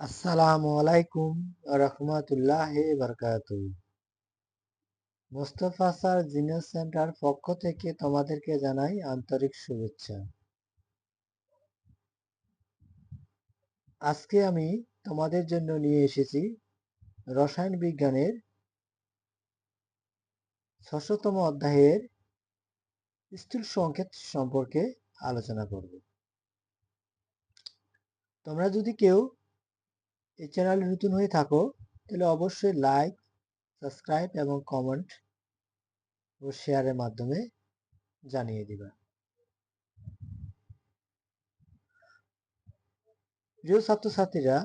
আসসালামু আলাইকুম রহমতুল্লাহ বারকাত Mostafa sir genius centre পক্ষ থেকে তোমাদেরকে জানাই আন্তরিক শুভেচ্ছা। আজকে আমি তোমাদের জন্য নিয়ে এসেছি রসায়ন বিজ্ঞানের ষষ্ঠতম অধ্যায়ের স্থূল সংকেত সম্পর্কে আলোচনা করব। তোমরা যদি কেউ এই চ্যানেলে নতুন হয়ে থাকো, তাহলে অবশ্যই লাইক সাবস্ক্রাইব এবং কমেন্ট ও শেয়ারের মাধ্যমে জানিয়ে দিবা। প্রিয় ছাত্রছাত্রীরা,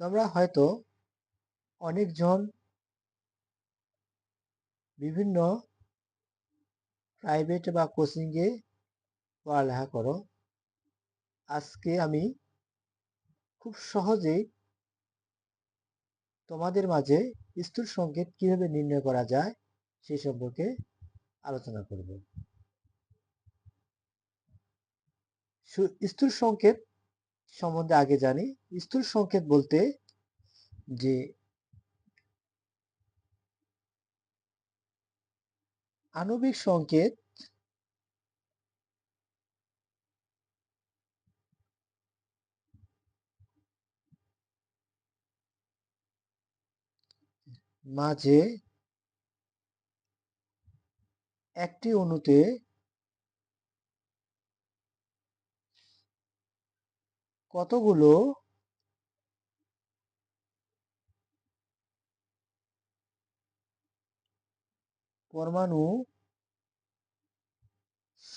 তোমরা হয়তো অনেকজন বিভিন্ন প্রাইভেট বা কোচিংয়ে পড়ালেখা করো। আজকে আমি খুব সহজেই তোমাদের মাঝে স্থূল সংকেত কীভাবে নির্ণয় করা যায় সেই সম্পর্কে আলোচনা করব। স্থূল সংকেত সম্বন্ধে আগে জানি। স্থূল সংকেত বলতে যে আণবিক সংকেত মাঝে একটি অণুতে কতগুলো পরমাণু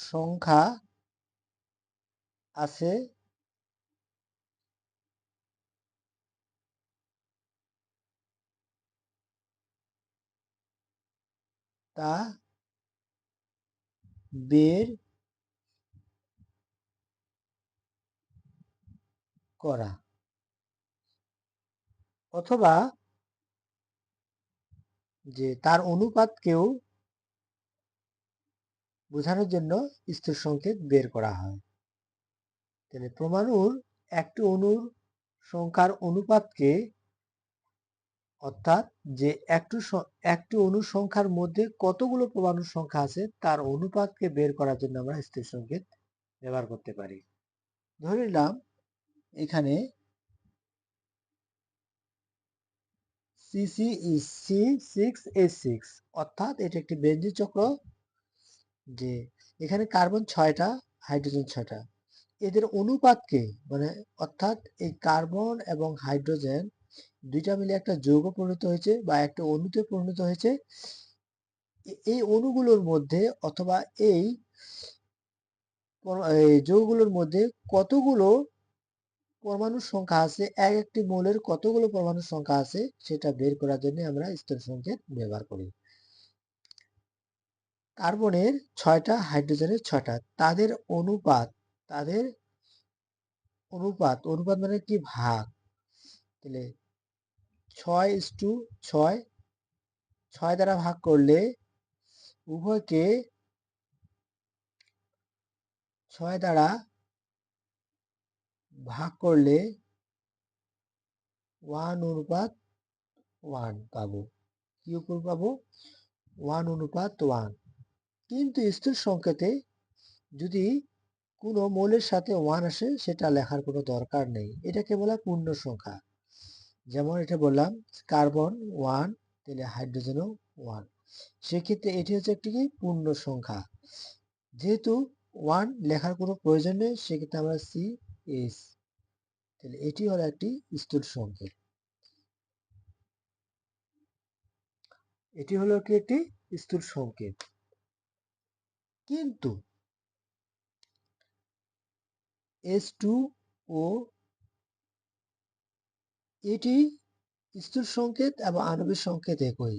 সংখ্যা আছে? তা বের করা অথবা যে তার অনুপাতকেও বোঝানোর জন্য স্থূল সংকেত বের করা হয়। তাহলে প্রমাণুর একটি অনুর সংখ্যার অনুপাতকে অর্থাৎ যে একটু একটি অনুসংখ্যার মধ্যে কতগুলো পরমাণুর সংখ্যা আছে, তার অনুপাতকে বের করার জন্য আমরা স্থির সংকেত ব্যবহার করতে পারি। ধরে নিলাম এখানে CC C six A six অর্থাৎ এটা একটি বেঞ্জি চক্র যে এখানে কার্বন ছয়টা, হাইড্রোজেন ছয়টা। এদের অনুপাতকে মানে অর্থাৎ এই কার্বন এবং হাইড্রোজেন দুইটা মিলে একটা যৌগ পরিণত হয়েছে বা একটা অণুতে পরিণত হয়েছে। এই অণুগুলোর মধ্যে অথবা এই যৌগগুলোর মধ্যে কতগুলো পরমাণুর সংখ্যা আছে, এক একটি মৌলের কতগুলো পরমাণুর সংখ্যা আছে, সেটা বের করার জন্য আমরা স্তর সংকেত ব্যবহার করি। কার্বনের ছয়টা, হাইড্রোজেনের ছয়টা, তাদের অনুপাত তাদের অনুপাত অনুপাত মানে কি ভাগ? তাহলে ছয় ইস টু ছয় ছয় দ্বারা ভাগ করলে উভয়কে ছয় দ্বারা ভাগ করলে ওয়ান অনুপাত ওয়ান পাবো। কি উপর পাবো? ওয়ান অনুপাত ওয়ান। কিন্তু স্থূল সংকেতে যদি কোনো মৌলের সাথে ওয়ান আসে, সেটা লেখার কোনো দরকার নেই। এটাকে বলা পূর্ণ সংখ্যা। যেমন এটা বললাম, কার্বন ওয়ান, তাহলে হাইড্রোজেনও ওয়ান। সেক্ষেত্রে এটি হচ্ছে একটি কি? পূর্ণ সংখ্যা। যেহেতু ওয়ান লেখার কোনো প্রয়োজন নেই, সেক্ষেত্রে আমরা সি, এস, তাহলে এটি হলো একটি স্থূল সংকেত এটি হলো কি একটি স্থূল সংকেত কিন্তু এস টু ও এটি স্থূল সংকেত এবং আণবিক সংকেত একই।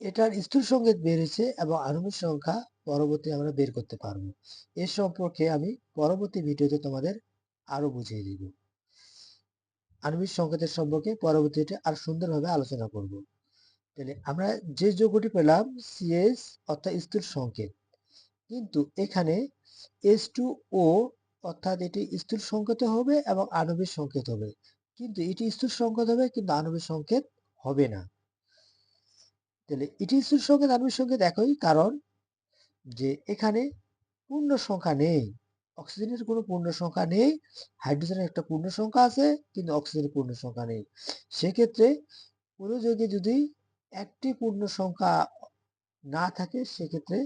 এটার স্থূল সংকেত বেড়েছে এবং আণবিক সংখ্যা পরবর্তী আমরা বের করতে পারব। এ সম্পর্কে আমি পরবর্তী ভিডিওতে তোমাদের আরও বুঝিয়ে দিব। আণবিক সংকেতের সম্পর্কে পরবর্তীতে আর সুন্দরভাবে আলোচনা করব। তাহলে আমরা যে যোগ্যটি পেলাম সিএস অর্থাৎ স্থূল সংকেত। কিন্তু এখানে এস টু ও অর্থাৎ এটি স্থূল সংকেত হবে এবং আণবিক সংকেত হবে। কিন্তু এটি স্থূল সংকেত হবে, কিন্তু আণবিক সংকেত হবে না। তাহলে এটি স্থূল সংকেত, আণবিক সংকেত একই কারণ যে এখানে পূর্ণ সংখ্যা নেই। অক্সিজেনের কোনো পূর্ণ সংখ্যা নেই, হাইড্রোজেনের একটা পূর্ণ সংখ্যা আছে, কিন্তু অক্সিজেনের পূর্ণ সংখ্যা নেই। সেক্ষেত্রে কোনো যৌগে যদি একটি পূর্ণ সংখ্যা না থাকে, সেক্ষেত্রে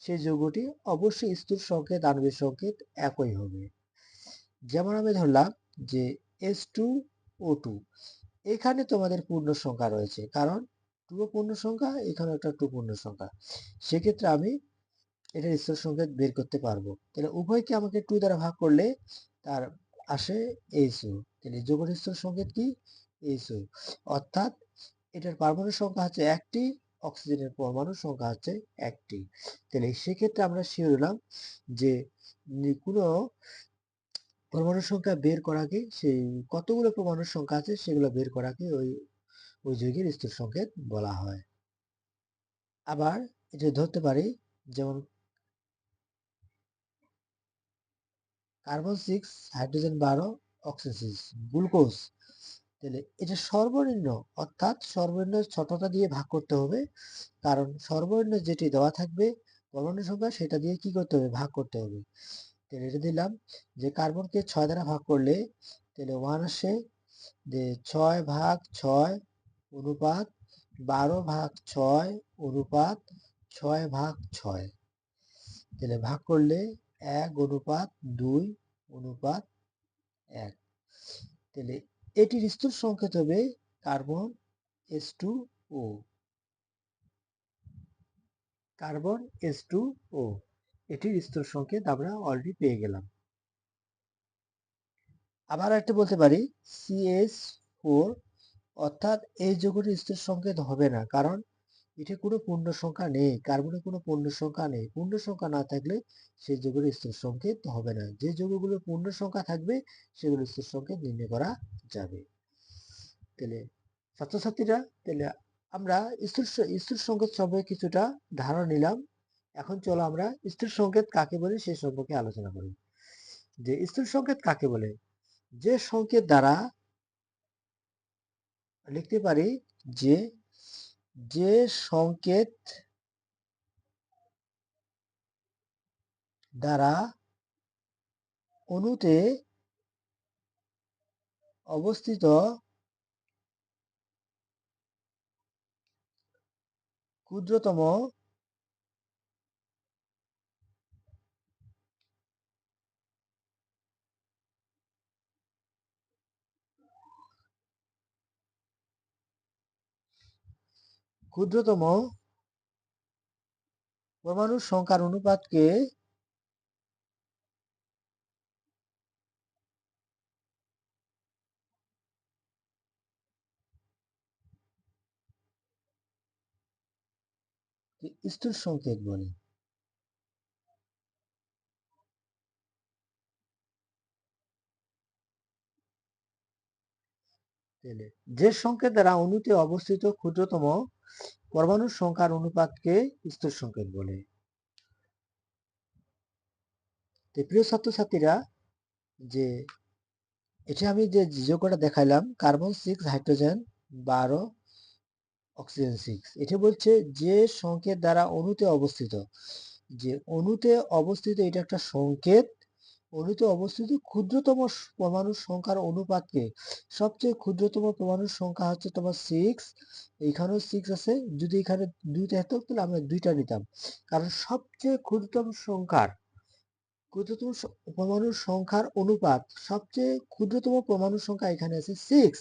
সেই যৌগটি অবশ্যই স্থূল সংকেত, আণবিক সংকেত একই হবে। যেমন আমি ধরলাম যে এস টু ও টু এখানে তোমাদের পূর্ণ সংখ্যা রয়েছে, কারণ টু পূর্ণ সংখ্যা, এখানে একটা টু পূর্ণ সংখ্যা। সেক্ষেত্রে আমি এটার স্থূল সংকেত বের করতে পারব। তাহলে উভয়কে আমাকে টু দ্বারা ভাগ করলে তার আসে এইচ ও তাহলে যৌগের স্থূল সংকেত কি? এইচ ও অর্থাৎ এটার পারমাণবিক সংখ্যা হচ্ছে একটি, অক্সিজেনের পরমাণুর সংখ্যা হচ্ছে একটি। তাহলে সেক্ষেত্রে আমরা শিওর হলাম যে কোনো পরমাণুর সংখ্যা বের করাকে, সেই কতগুলো পরমাণুর সংখ্যা আছে সেগুলো বের করাকে ওই ওই যৌগের স্থূল সংকেত বলা হয়। আবার এটা ধরতে পারি, যেমন কার্বন সিক্স, হাইড্রোজেন বারো, অক্সিজেন গ্লুকোজ। তাহলে এটা সর্বনিম্ন, অর্থাৎ সর্বনিম্ন ছোটটা দিয়ে ভাগ করতে হবে, কারণ সর্বনিম্ন যেটি দেওয়া থাকবে পরমাণু সংখ্যা সেটা দিয়ে কি করতে হবে? ভাগ করতে হবে। তাহলে এটা দিলাম। যে কার্বনকে ছয় দ্বারা ভাগ করলে তাহলে ওয়ান আসে যে ছয় ভাগ ছয় অনুপাত বারো ভাগ ছয় অনুপাত ছয় ভাগ ছয়। তাহলে ভাগ করলে এক অনুপাত দুই অনুপাত এক। তাহলে এটির স্থূল সংকেত হবে carbon S two O carbon S two O এটির স্তর সংকেত আমরা অলরেডি পেয়ে গেলাম। আবার একটা বলতে পারি সিএস ফোর অর্থাৎ এই যৌগটির স্তর সংকেত হবে না, কারণ এটি কোনো পূর্ণ সংখ্যা নেই কার্বনে কোনো পূর্ণ সংখ্যা নেই। পূর্ণ সংখ্যা না থাকলে সেই যৌগের স্তর সংকেত হবে না। যে যৌগগুলোর পূর্ণ সংখ্যা থাকবে, সেগুলোর স্তর সংকেত নির্ণয় করা যাবে। তাহলে, ছাত্রছাত্রীরা, তাহলে আমরা স্থূল স্থূল সংকেত সম্পর্কে কিছুটা ধারণা নিলাম। এখন চলো আমরা স্থূল সংকেত কাকে বলে সে সম্পর্কে আলোচনা করি। যে স্থূল সংকেত কাকে বলে? যে সংকেত দ্বারা লিখতে পারি যে যে সংকেত দ্বারা অণুতে অবস্থিত ক্ষুদ্রতম ক্ষুদ্রতম পরমাণুর সংখ্যার অনুপাতকে স্থূল সংকেত বলে। যে সংকেত দ্বারা অণুতে অবস্থিত ক্ষুদ্রতম পরমাণুর সংখ্যার অনুপাতকে স্থূল সংকেত বলে। প্রিয় ছাত্রছাত্রীরা, যে এটা আমি যে যোগ্যটা দেখাইলাম, কার্বন সিক্স হাইড্রোজেন বারো, অক্সিজেন সিক্স এটা বলছে যে সংকেত দ্বারা অণুতে অবস্থিত। যে অণুতে অবস্থিত এটা একটা সংকেত অণুতে অবস্থিত ক্ষুদ্রতম পরমাণুর সংখ্যার অনুপাতকে সবচেয়ে ক্ষুদ্রতম পরমাণুর সংখ্যা হচ্ছে তোমার সিক্স এইখানেও সিক্স আছে। যদি এখানে দুইটা হতো তাহলে আমরা দুইটা নিতাম। কারণ সবচেয়ে ক্ষুদ্রতম সংখ্যার, ক্ষুদ্রতম পরমাণুর সংখ্যার অনুপাত, সবচেয়ে ক্ষুদ্রতম পরমাণুর সংখ্যা এখানে আছে সিক্স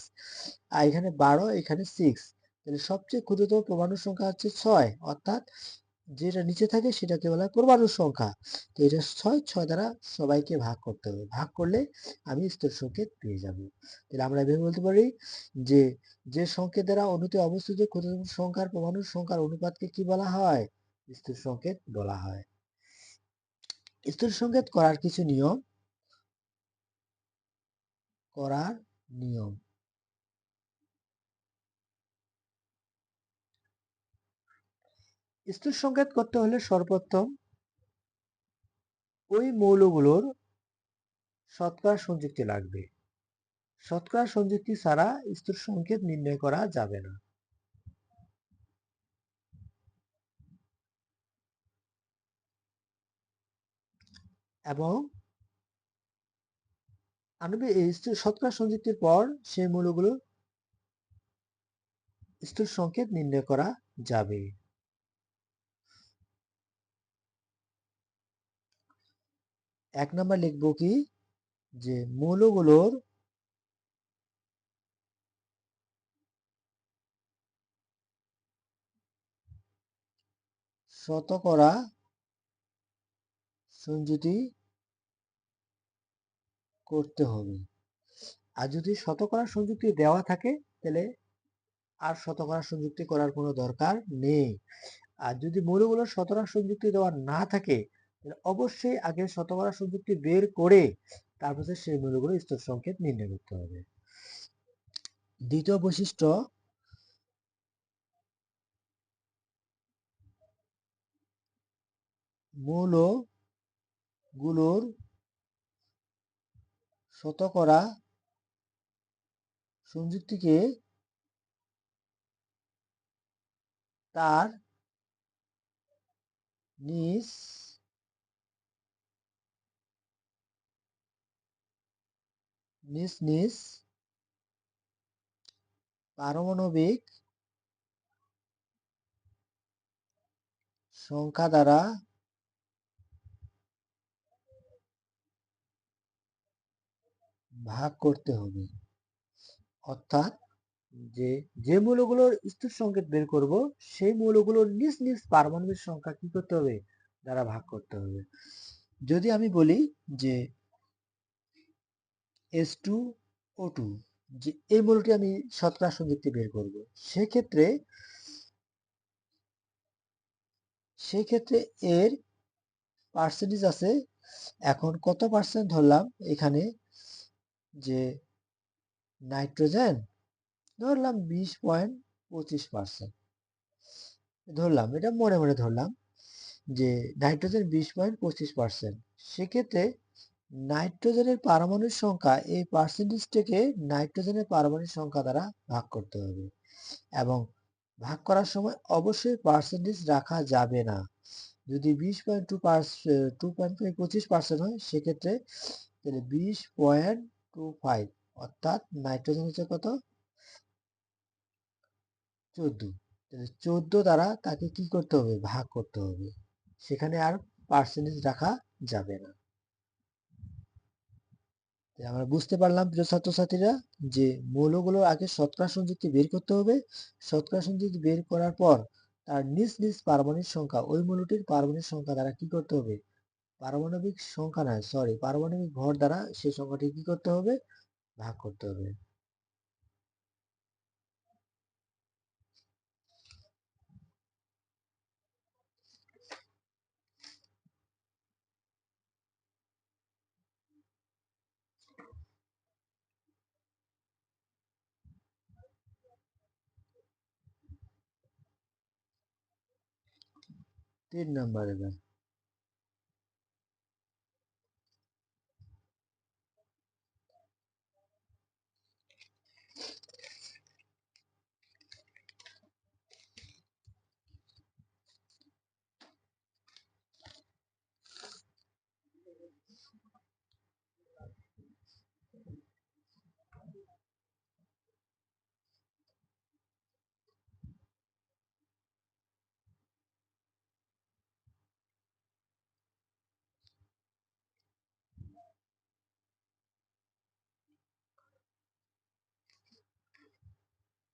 আর এখানে বারো, এখানে সিক্স তাহলে সবচেয়ে ক্ষুদ্রতম পরমাণুর সংখ্যা হচ্ছে ছয়, অর্থাৎ যেটা নিচে থাকে সেটাকে বলা পরমাণুর সংখ্যা। তো এটা ছয় ছয় দ্বারা সবাইকে ভাগ করতে হবে। ভাগ করলে আমি স্তর সংকেত পেয়ে যাব। তাহলে আমরা এভাবে বলতে পারি যে যে সংকেত দ্বারা অনুতে অবস্থিত ক্ষুদ্রতম সংখ্যার পরমাণুর সংখ্যার অনুপাতকে কি বলা হয়? স্তর সংকেত বলা হয়। স্তর সংকেত করার কিছু নিয়ম, করার নিয়ম। স্থূল সংকেত করতে হলে সর্বপ্রথম ওই মৌলগুলোর শতকরা সংযুক্তি লাগবে। শতকরা সংযুক্তি ছাড়া স্থূল সংকেত নির্ণয় করা যাবে না। এবং আণবিক এই শতকরা সংযুক্তির পর সেই মূলগুলো স্থূল সংকেত নির্ণয় করা যাবে। এক নম্বর লিখব কি? যে মৌলগুলোর শতকরা সংযুতি করতে হবে। আর যদি শতকরা সংযুক্তি দেওয়া থাকে, তাহলে আর শতকরা সংযুক্তি করার কোনো দরকার নেই। আর যদি মৌলগুলোর শতকরা সংযুক্তি দেওয়া না থাকে অবশ্যই আগে শতকরা সংযুক্তি বের করে তারপর সেই মৌলগুলো স্তর সংকেত নির্ণয় করতে হবে। দ্বিতীয় বৈশিষ্ট্য, মৌলগুলোর শতকরা সংযুক্তিকে তার নিজ নিজ নিজ পারমাণবিক সংখ্যা দ্বারা। ভাগ করতে হবে। অর্থাৎ যে যে মৌলগুলোর স্থূল সংকেত বের করব, সেই মৌলগুলোর নিজ নিজ পারমাণবিক সংখ্যা কি করতে হবে? দ্বারা ভাগ করতে হবে। যদি আমি বলি যে এস টু ও টু যে এই মৌলটি আমি শতকরা সংযুক্তি বের করব। সেক্ষেত্রে সেক্ষেত্রে এর পার্সেন্টেজ আছে, এখন কত পার্সেন্ট ধরলাম? এখানে যে নাইট্রোজেন ধরলাম বিশ পয়েন্ট পঁচিশ পার্সেন্ট ধরলাম, এটা মনে মনে ধরলাম যে নাইট্রোজেন বিশ পয়েন্ট পঁচিশ পার্সেন্ট সেক্ষেত্রে নাইট্রোজেনের পারমাণবিক সংখ্যা এই পার্সেন্টেজটাকে নাইট্রোজেনের পারমাণবিক সংখ্যা দ্বারা ভাগ করতে হবে। এবং ভাগ করার সময় অবশ্যই পার্সেন্টেজ রাখা যাবে না। যদি বিশ পয়েন্ট টু টু পয়েন্ট পঁচিশ পার্সেন্ট হয়, সেক্ষেত্রে তাহলে বিশ পয়েন্ট টু ফাইভ অর্থাৎ নাইট্রোজেন হচ্ছে কত? চোদ্দ। তাহলে চোদ্দ দ্বারা তাকে কি করতে হবে? ভাগ করতে হবে। সেখানে আর পার্সেন্টেজ রাখা যাবে না। আমরা বুঝতে পারলাম প্রিয় ছাত্রছাত্রীরা যে মৌলগুলো আগে শতকরা সংযুক্তি বের করতে হবে। শতকরা সংযুক্তি বের করার পর তার নিজ নিজ পারমাণবিক সংখ্যা, ওই মৌলটির পারমাণবিক সংখ্যা দ্বারা কি করতে হবে? পারমাণবিক সংখ্যা নয় সরি পারমাণবিক ভর দ্বারা সেই সংখ্যাটি কি করতে হবে? ভাগ করতে হবে। তিন নম্বর এবার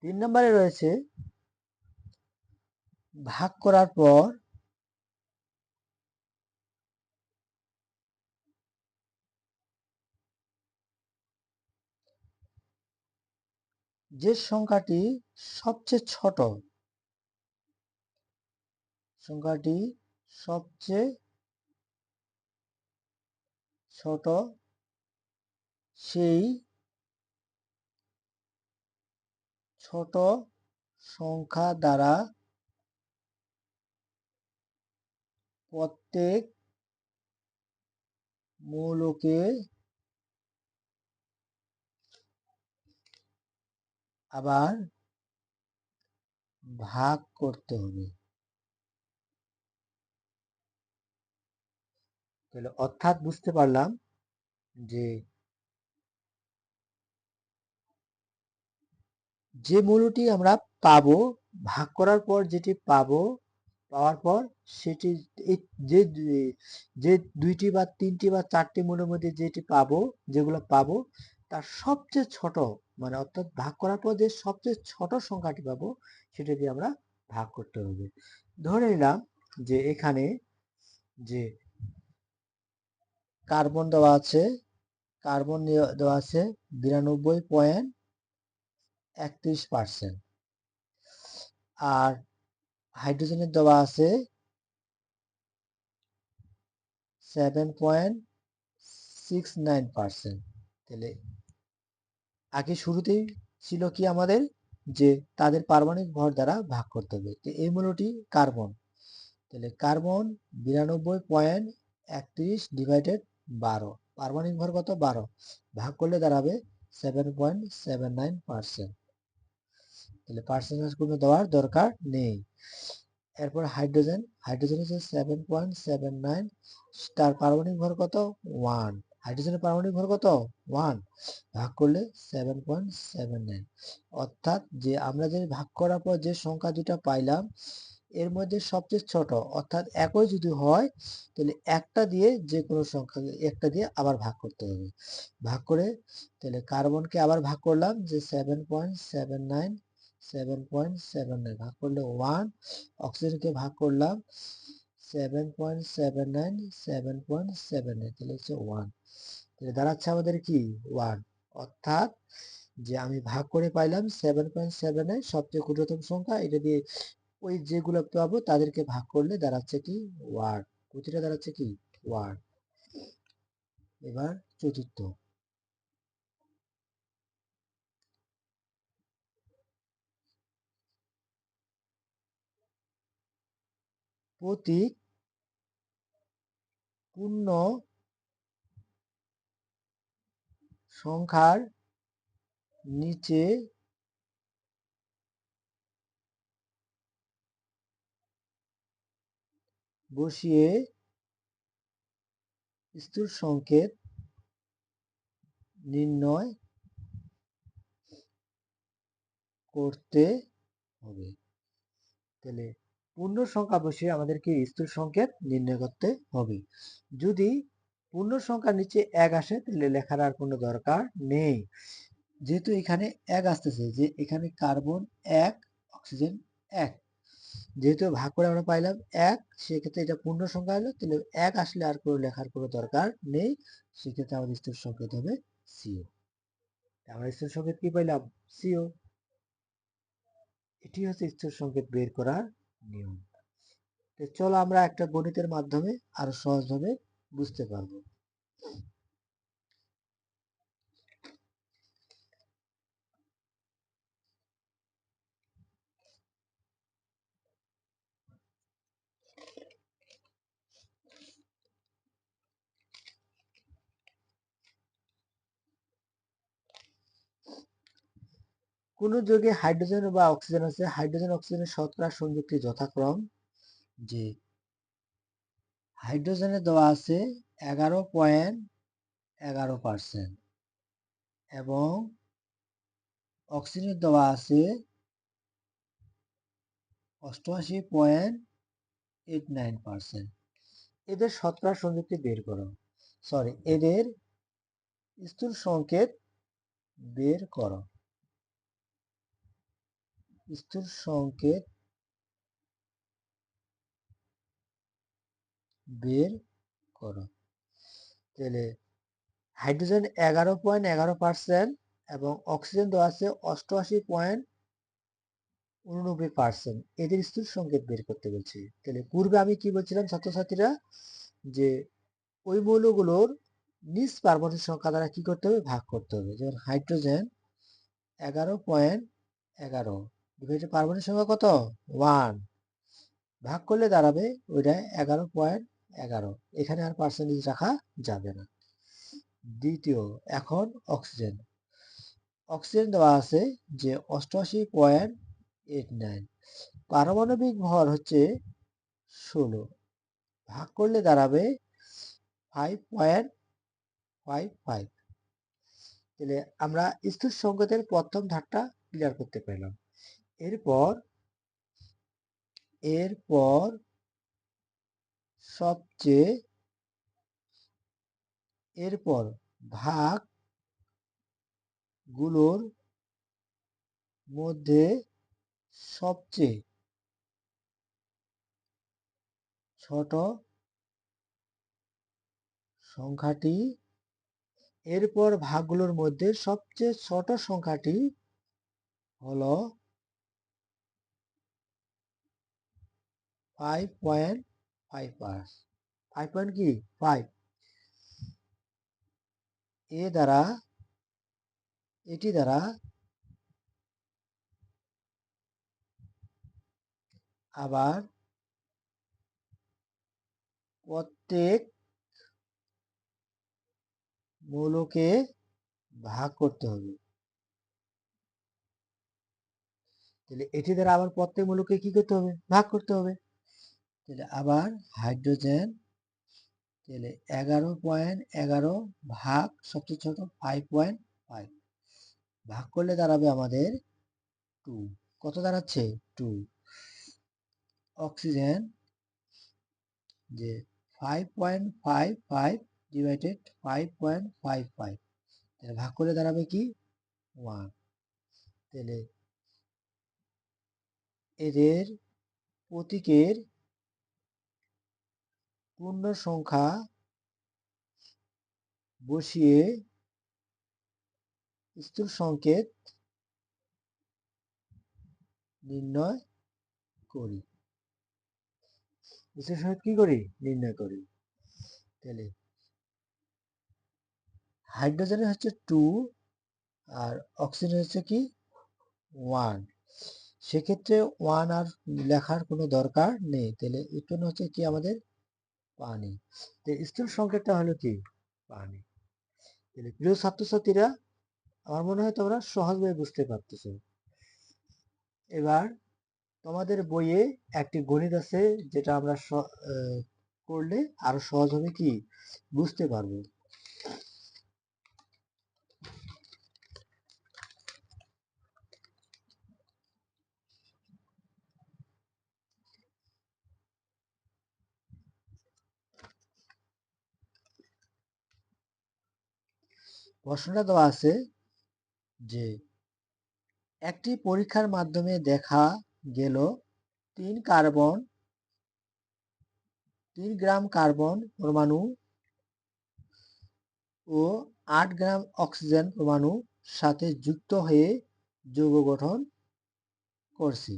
তিন নম্বরে রয়েছে ভাগ করার পর যে সংখ্যাটি সবচেয়ে ছোট সংখ্যাটি সবচেয়ে ছোট সেই ছোট সংখ্যা দ্বারা প্রত্যেক মৌলকে আবার ভাগ করতে হবে। অর্থাৎ বুঝতে পারলাম যে যে মূল্যটি আমরা পাবো, ভাগ করার পর যেটি পাবো, পাওয়ার পর সেটি যে যে দুইটি বা তিনটি বা চারটি মূলের মধ্যে যেটি পাবো, যেগুলো পাবো, তার সবচেয়ে ছোট মানে অর্থাৎ ভাগ করার পর যে সবচেয়ে ছোট সংখ্যাটি পাবো, সেটা দিয়ে আমরা ভাগ করতে হবে। ধরে নিলাম যে এখানে যে কার্বন দেওয়া আছে, কার্বন দেওয়া আছে বিরানব্বই পয়েন্ট একত্রিশ পার্সেন্ট আর হাইড্রোজেনের দেওয়া আছে seven point six nine percent তাহলে আগে শুরুতেই ছিল কি আমাদের? যে তাদের পারমাণবিক ভর দ্বারা ভাগ করতে হবে। তো এই মূলটি কার্বন। তাহলে কার্বন বিরানব্বই পয়েন্ট একত্রিশ ডিভাইডেড বারো। পারমাণবিক ভর কত? বারো। ভাগ করলে দাঁড়াবে seven point seven nine percent তাহলে পার্সেন্টেজ কোনো দেওয়ার দরকার নেই। এরপর হাইড্রোজেন হাইড্রোজেন হচ্ছে সেভেন পয়েন্ট সেভেন নাইন তার পারমাণবিক ভর কত? ওয়ান হাইড্রোজেনের পারমাণবিক ভর কত? ওয়ান ভাগ করলে সেভেন পয়েন্ট সেভেন নাইন অর্থাৎ যে আমরা যে ভাগ করার পর যে সংখ্যা দুটা পাইলাম, এর মধ্যে সবচেয়ে ছোট, অর্থাৎ একই যদি হয়, তাহলে একটা দিয়ে যে কোনো সংখ্যা, একটা দিয়ে আবার ভাগ করতে হবে। ভাগ করে তাহলে কার্বনকে আবার ভাগ করলাম যে seven point seven nine seven point seven nine ভাগ করলে ওয়ান অক্সিজেনকে ভাগ করলাম seven point seven nine seven point seven nine তাহলে হচ্ছে ওয়ান তাহলে দাঁড়াচ্ছে আমাদের কি? ওয়ান অর্থাৎ যে আমি ভাগ করে পাইলাম সেভেন পয়েন্ট সেভেন নাইন সবচেয়ে ক্ষুদ্রতম সংখ্যা, এটা দিয়ে ওই যেগুলো পাবো তাদেরকে ভাগ করলে দাঁড়াচ্ছে কি? ওয়ার্ড প্রতিটা দাঁড়াচ্ছে কি? ওয়ার্ড এবার চতুর্থ। প্রতীক পূর্ণ সংখ্যার নিচে বসিয়ে স্থূল সংকেত নির্ণয় করতে হবে। তাহলে পূর্ণ সংখ্যা বসিয়ে আমাদেরকে স্থূল সংকেত নির্ণয় করতে হবে। যদি পূর্ণ সংখ্যার নিচে এক আসে, তাহলে লেখার আর কোনো দরকার নেই। যেহেতু এখানে এক আসতেছে, যে এখানে কার্বন এক, অক্সিজেন এক। যেহেতু ভাগ করে আমরা পাইলাম এক, সেক্ষেত্রে এটা পূর্ণ সংখ্যা হলো, তাহলে এক আসলে আর কোনো লেখার কোনো দরকার নেই। সেক্ষেত্রে আমাদের স্থূল সংকেত হবে সিও। আমরা স্থূল সংকেত কি পাইলাম? সিও। এটি হচ্ছে স্থূল সংকেত বের করার নিয়ম তো চলো আমরা একটা গণিতের মাধ্যমে আরও সহজভাবে বুঝতে পারব। কোন যোগে হাইড্রোজেন বা অক্সিজেন আছে হাইড্রোজেন অক্সিজেনের শতকরা সংযুক্তি যথাক্রম যে হাইড্রোজেনে দেওয়া আছে এগারো পয়েন্ট এগারো পার্সেন্ট এবং অক্সিজেনের দেওয়া আছে অষ্টআশি পয়েন্ট এইট নাইন পার্সেন্ট এদের শতকরা সংযুক্তি বের করো। সরি এদের স্থূল সংকেত বের করো। স্থূল সংকেত বের করো। তাহলে হাইড্রোজেন এগারো পয়েন্ট এগারো পার্সেন্ট এবং অক্সিজেন দেওয়া আছে অষ্টআশি পয়েন্ট উননব্বই পার্সেন্ট। এদের স্থূল সংকেত বের করতে বলছি। তাহলে পূর্বে আমি কি বলছিলাম ছাত্রছাত্রীরা? যে ওই মৌলগুলোর নিজ পারমাণবিক সংখ্যা দ্বারা কি করতে হবে? ভাগ করতে হবে। যেমন হাইড্রোজেন এগারো পয়েন্ট এগারো। ডিভাইডেড পারমাণবিক সংখ্যা কত? ওয়ান ভাগ করলে দাঁড়াবে ওইটা এগারো পয়েন্ট এগারো। এখানে আর পার্সেন্টেজ রাখা যাবে না। দ্বিতীয়, এখন অক্সিজেন অক্সিজেন দেওয়া আছে যে অষ্টআশি পয়েন্ট এইট নাইন পারমাণবিক ভর হচ্ছে ষোলো। ভাগ করলে দাঁড়াবে ফাইভ পয়েন্ট ফাইভ ফাইভ তাহলে আমরা স্থূল সংকেতের প্রথম ধাপটা ক্লিয়ার করতে পারলাম এরপর এরপর সবচেয়ে, এরপর ভাগগুলোর মধ্যে সবচেয়ে ছোট সংখ্যাটি, এরপর ভাগগুলোর মধ্যে সবচেয়ে ছোট সংখ্যাটি হলো ফাইভ পয়েন্ট ফাইভ পার্স ফাইভ পয়েন্ট কি? ফাইভ এ দ্বারা এটি দ্বারা, আবার প্রত্যেক মৌলকে ভাগ করতে হবে। তাহলে এটি দ্বারা আবার প্রত্যেক মৌলকে কি করতে হবে? ভাগ করতে হবে। আবার হাইড্রোজেন তাহলে এগারো পয়েন্ট এগারো ভাগ সবচেয়ে ছোট ফাইভ পয়েন্ট ফাইভ ভাগ করলে দাঁড়াবে আমাদের টু কত দাঁড়াচ্ছে টু অক্সিজেন যে five point five five divided five point five five তাহলে ভাগ করলে দাঁড়াবে কি ওয়ান তাহলে এদের প্রতীকের পূর্ণ সংখ্যা বসিয়ে স্থূল সংকেত নির্ণয় করি। স্থূল সংকেত কি করি? নির্ণয় করি। তাহলে হাইড্রোজেনের হচ্ছে টু আর অক্সিজেন হচ্ছে কি? ওয়ান সেক্ষেত্রে ওয়ান আর লেখার কোনো দরকার নেই। তাহলে একটু হচ্ছে কি আমাদের পানি। তো স্থূল সংকেতটা হলো কি? পানি। তাহলে প্রিয় ছাত্রছাত্রীরা, আমার মনে হয় তোমরা সহজভাবে বুঝতে পারতেছ। এবার তোমাদের বইয়ে একটি গণিত আছে, যেটা আমরা করলে আরও সহজ হবে কি? বুঝতে পারব। প্রশ্নটা দেওয়া আছে যে, একটি পরীক্ষার মাধ্যমে দেখা গেল তিন কার্বন, তিন গ্রাম কার্বন পরমাণু ও আট গ্রাম অক্সিজেন পরমাণু সাথে যুক্ত হয়ে যৌগ গঠন করছে।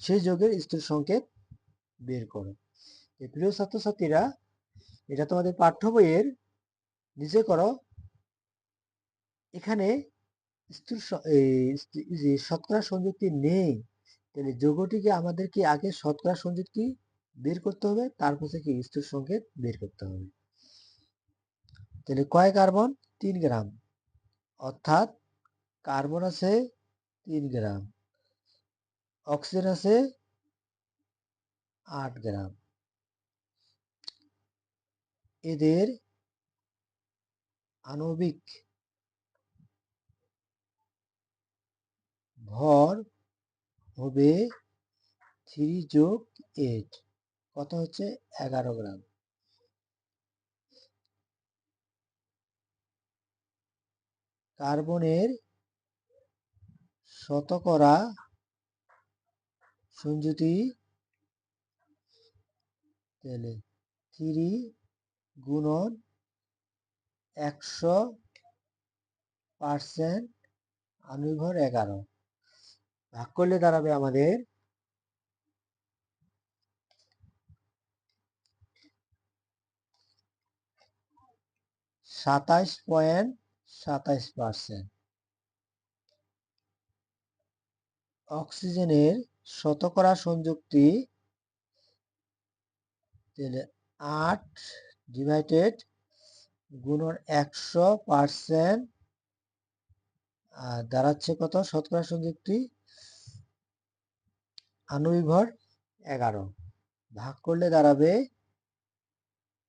সেই যৌগের স্থূল সংকেত বের করো। প্রিয় ছাত্রছাত্রীরা, এটা তোমাদের পাঠ্য বইয়ের নিজে করো এখানে শতকরা সংযুক্তি নেই, তাহলে যোগটিকে আমাদেরকে আগে শতকরা সংযুক্তি বের করতে হবে, তারপর থেকে স্থূল সংকেত বের করতে হবে। তাহলে কয় কার্বন? তিন গ্রাম। অর্থাৎ কার্বন আছে তিন গ্রাম, অক্সিজেন আছে আট গ্রাম। এদের আণবিক ভর হবে থ্রি যোগ এইট কত হচ্ছে? এগারো গ্রাম। কার্বনের শতকরা সংযুতি তাহলে থ্রি গুণন একশো পার্সেন্ট আনুভর এগারো। ভাগ করলে দাঁড়াবে আমাদের সাতাইশ পয়েন্ট সাতাইশ পার্সেন্ট। অক্সিজেনের শতকরা সংযুক্তি আট ডিভাইডেড গুণন একশো পার্সেন্ট, আর দাঁড়াচ্ছে কত? শতকরা সংযুক্তি ভর এগারো। ভাগ করলে দাঁড়াবে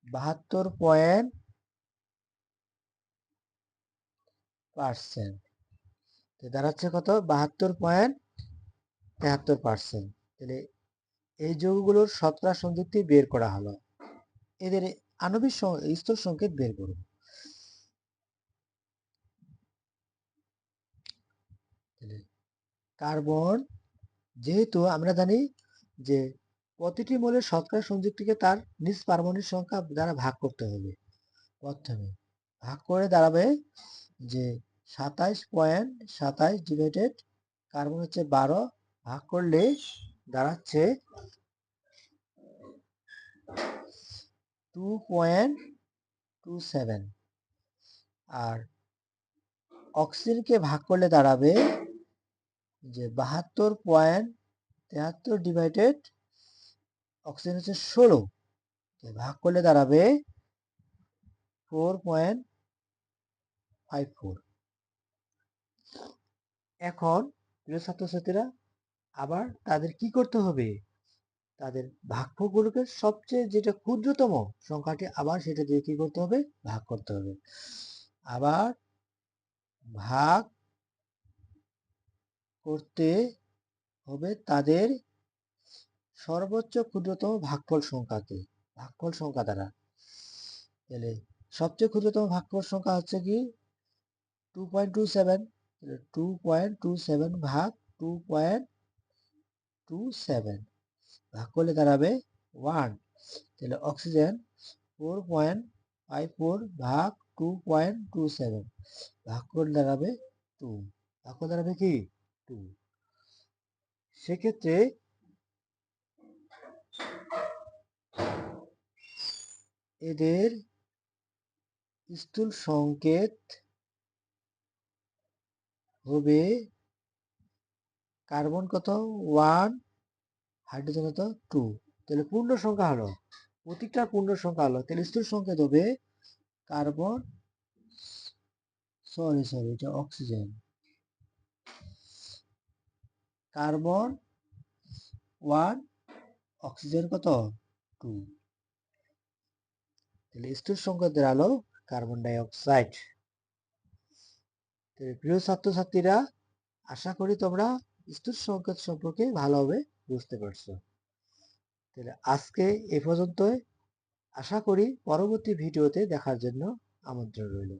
বাহাত্তর পয়েন্ট পার্সেন্ট দাঁড়াচ্ছে কত? বাহাত্তর পয়েন্ট তেহাত্তর পার্সেন্ট তাহলে এই যৌগগুলোর শতকরা সংযুক্তি বের করা হলো। এদের আণবিক স্তর সংকেত বের করুন কার্বন যেহেতু আমরা জানি যে প্রতিটি মৌলের শতকরা সংযুক্তিকে তার নিজ পারমাণবিক সংখ্যা দ্বারা ভাগ করতে হবে। প্রথমে ভাগ করে দাঁড়াবে যে সাতাইশ পয়েন্ট সাতাইশ ডিভাইডেড কার্বন হচ্ছে বারো, ভাগ করলে দাঁড়াচ্ছে টু পয়েন্ট টু সেভেন আর অক্সিজেনকে ভাগ করলে দাঁড়াবে যে বাহাত্তর পয়েন্ট তেহাত্তর ডিভাইডেড অক্সিজেন হচ্ছে ষোলো ভাগ করলে দাঁড়াবে ফোর পয়েন্ট ফাইভ ফোর এখন প্রিয় ছাত্রছাত্রীরা, আবার তাদের কি করতে হবে? তাদের ভাগফলগুলোকে সবচেয়ে যেটা ক্ষুদ্রতম সংখ্যাটি আবার সেটা দিয়ে কি করতে হবে? ভাগ করতে হবে। আবার ভাগ করতে হবে তাদের সর্বোচ্চ ক্ষুদ্রতম ভাগফল সংখ্যাকে, ভাগফল সংখ্যা দ্বারা। তাহলে সবচেয়ে ক্ষুদ্রতম ভাগফল সংখ্যা হচ্ছে কি? Two point two seven two point two seven ভাগ টু পয়েন্ট টু সেভেন ভাগ করলে দাঁড়াবে ওয়ান তাহলে oxygen four point five four ভাগ টু পয়েন্ট টু সেভেন ভাগ করলে দাঁড়াবে টু ভাগ করে দাঁড়াবে কি? টু সেক্ষেত্রে এদের স্থূল সংকেত হবে কার্বন কত? ওয়ান, হাইড্রোজেন কত? টু। তাহলে পূর্ণ সংখ্যা হলো, প্রতিটা পূর্ণ সংখ্যা হলো, তাহলে স্থূল সংকেত হবে কার্বন, সরি সরি, এটা অক্সিজেন। কার্বন ওয়ান, অক্সিজেন কত? টু। তাহলে স্থূল সংকেত দাঁড়াল কার্বন ডাই অক্সাইড প্রিয় ছাত্রছাত্রীরা, আশা করি তোমরা স্থূল সংকেত সম্পর্কে ভালোভাবে বুঝতে পারছ। তাহলে আজকে এ পর্যন্তই। আশা করি পরবর্তী ভিডিওতে দেখার জন্য আমন্ত্রণ রইল।